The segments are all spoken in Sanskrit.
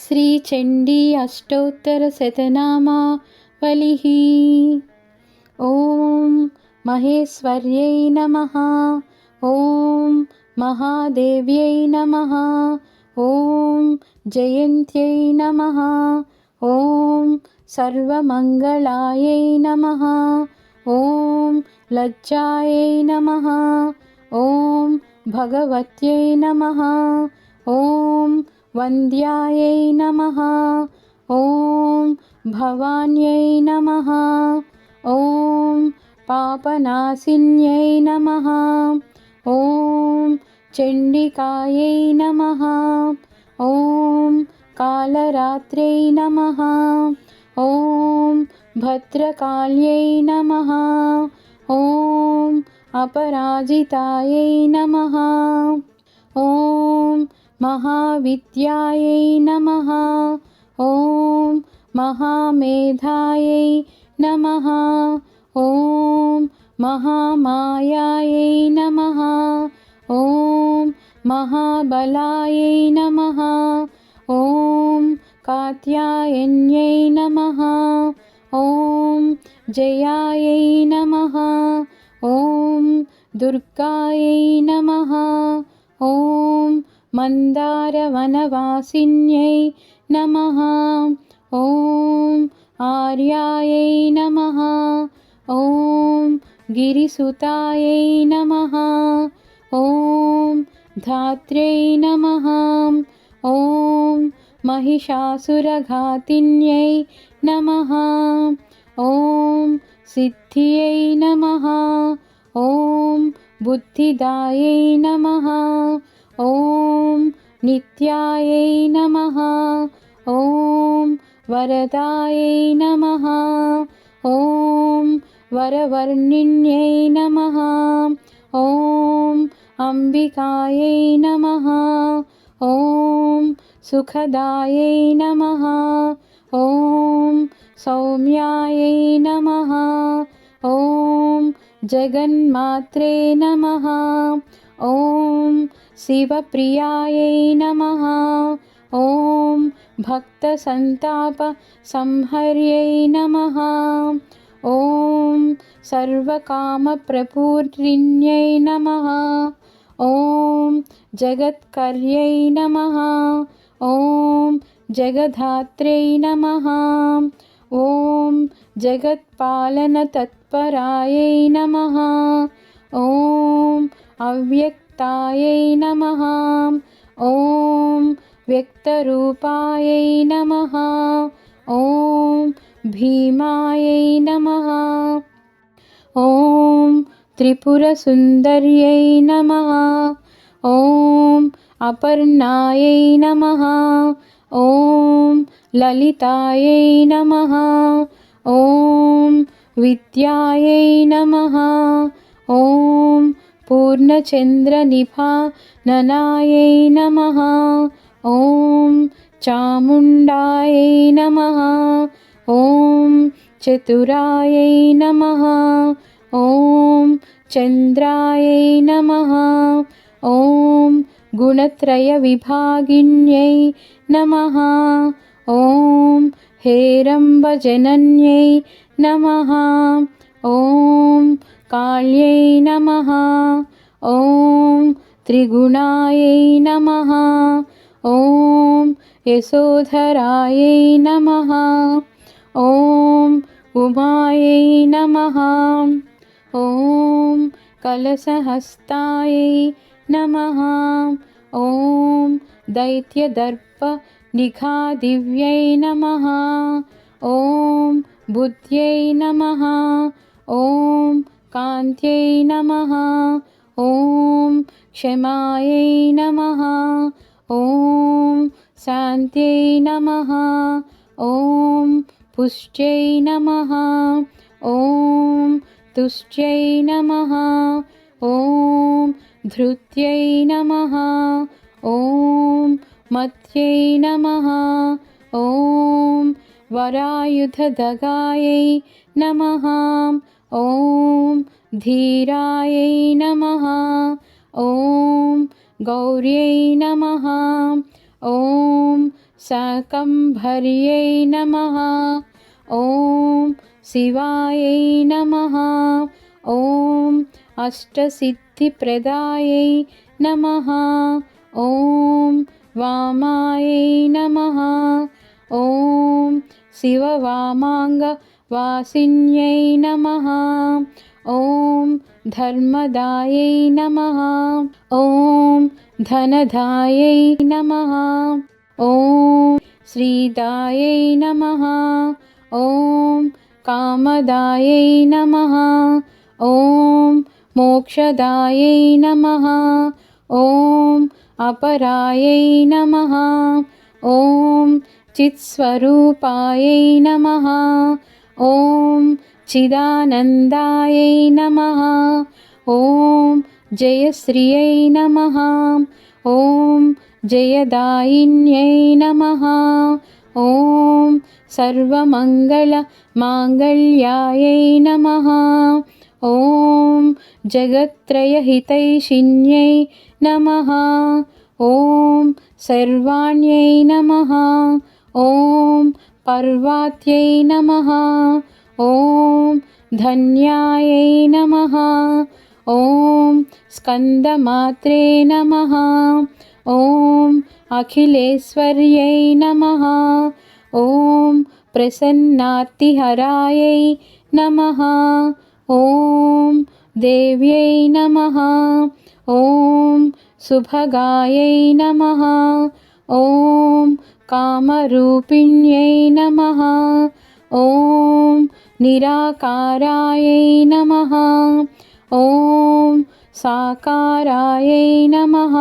श्रीचण्डी अष्टोत्तरशतनामावलिः। ॐ महेश्वर्यै नमः। ॐ महादेव्यै नमः। ॐ जयन्त्यै नमः। ॐ सर्वमङ्गलायै नमः। ॐ लज्जायै नमः। ॐ भगवत्यै नमः। ॐ वन्द्यायै नमः। ॐ भवान्यै नमः। ॐ पापनाशिन्यै नमः। ॐ चण्डिकायै नमः। ॐ कालरात्र्यै नमः। ॐ भद्रकाल्यै नमः। ॐ अपराजितायै नमः। ॐ महाविद्यायै नमः। ॐ महामेधायै नमः। ॐ महामायायै नमः। ॐ महाबलायै नमः। ॐ कात्यायन्यै नमः। ॐ जयायै नमः। ॐ दुर्गायै नमः। ॐ मन्दारवनवासिन्यै नमः। ॐ आर्यायै नमः। ॐ गिरिसुतायै नमः। ॐ धात्र्यै नमः। ॐ महिषासुरघातिन्यै नमः। ॐ सिद्धियै नमः। ॐ बुद्धिदायै नमः ॐ नित्यायै नमः। ॐ वरदायै नमः। ॐ वरवर्णिन्यै नमः। ॐ अम्बिकायै नमः। ॐ सुखदायै नमः। ॐ सौम्यायै नमः। ॐ जगन्मात्रे नमः ॐ शिवप्रियायै नमः। ॐ भक्तसन्तापसंहर्यै नमः। ॐ सर्वकामप्रपूर्णिन्यै नमः। ॐ जगत्कर्यै नमः। ॐ जगधात्र्यै नमः। ॐ जगत्पालनतत्परायै नमः ॐ अव्यक् व्यक्तायै नमः। ॐ व्यक्तरूपायै नमः। ॐ भीमायै नमः। ॐ त्रिपुरसुन्दर्यै नमः। ॐ अपर्णायै नमः। ॐ ललितायै नमः। ॐ विद्यायै नमः ॐ पूर्णचन्द्रनिभाननायै नमः। ॐ चामुण्डायै नमः। ॐ चतुरायै नमः। ॐ चन्द्रायै नमः। ॐ गुणत्रयविभागिन्यै नमः। ॐ हेरम्बजनन्यै नमः। ॐ काल्यै नमः। ॐ त्रिगुणायै नमः। ॐ यशोधरायै नमः। ॐ उमायै नमः। ॐ कलशहस्तायै नमः। ॐ दैत्यदर्पनिखादिव्यै नमः। ॐ बुद्ध्यै नमः। ॐ कान्त्यै नमः। ॐ क्षमायै नमः। ॐ शान्त्यै नमः। ॐ पुष्ट्यै नमः। ॐ तुष्ट्यै नमः। ॐ धृत्यै नमः। ॐ मत्यै नमः। ॐ वरायुधदगायै नमः। ॐ धीरायै नमः। ॐ गौर्यै नमः। ॐ शाकम्भर्यै नमः। ॐ शिवायै नमः। ॐ अष्टसिद्धिप्रदायै नमः। ॐ वामायै नमः। ॐ शिववामाङ्गवासिन्यै नमः। ॐ धर्मदायै नमः। ॐ धनदायै नमः। ॐ श्रीदायै नमः। ॐ कामदायै नमः। ॐ मोक्षदायै नमः। ॐ अपरायै नमः। ॐ चित्स्वरूपायै नमः। ॐ चिदानन्दायै नमः। ॐ जयश्रियै नमः। ॐ जयदायिन्यै नमः। ॐ सर्वमङ्गलमाङ्गल्यायै नमः। ॐ जगत्त्रयहितैषिन्यै नमः। ॐ सर्वाण्यै नमः ॐ पर्वात्यै नमः। ॐ धन्यायै नमः। ॐ स्कन्दमात्रे नमः। ॐ अखिलेश्वर्यै नमः। ॐ प्रसन्नातिहरायै नमः। ॐ देव्यै नमः। ॐ सुभगायै नमः। ॐ कामरूपिण्यै नमः। ॐ निराकारायै नमः। ॐ साकारायै नमः।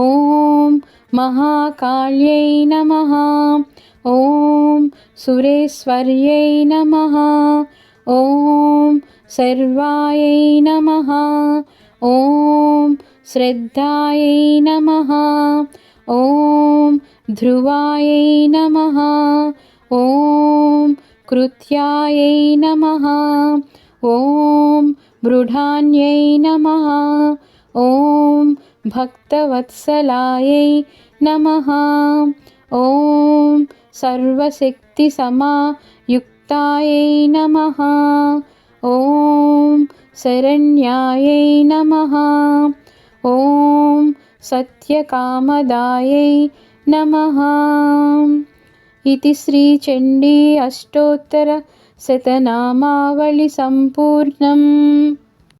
ॐ महाकाल्यै नमः। ॐ सुरेश्वर्यै नमः। ॐ सर्वायै नमः। ॐ श्रद्धायै नमः ॐ ध्रुवायै नमः। ॐ कृत्यायै नमः। ॐ मृढान्यै नमः। ॐ भक्तवत्सलायै नमः। ॐ सर्वशक्तिसमायुक्तायै नमः। ॐ शरण्यायै नमः। ॐ सत्यकामदायै नमः। इति श्रीचण्डी अष्टोत्तरशतनामावलिसम्पूर्णम्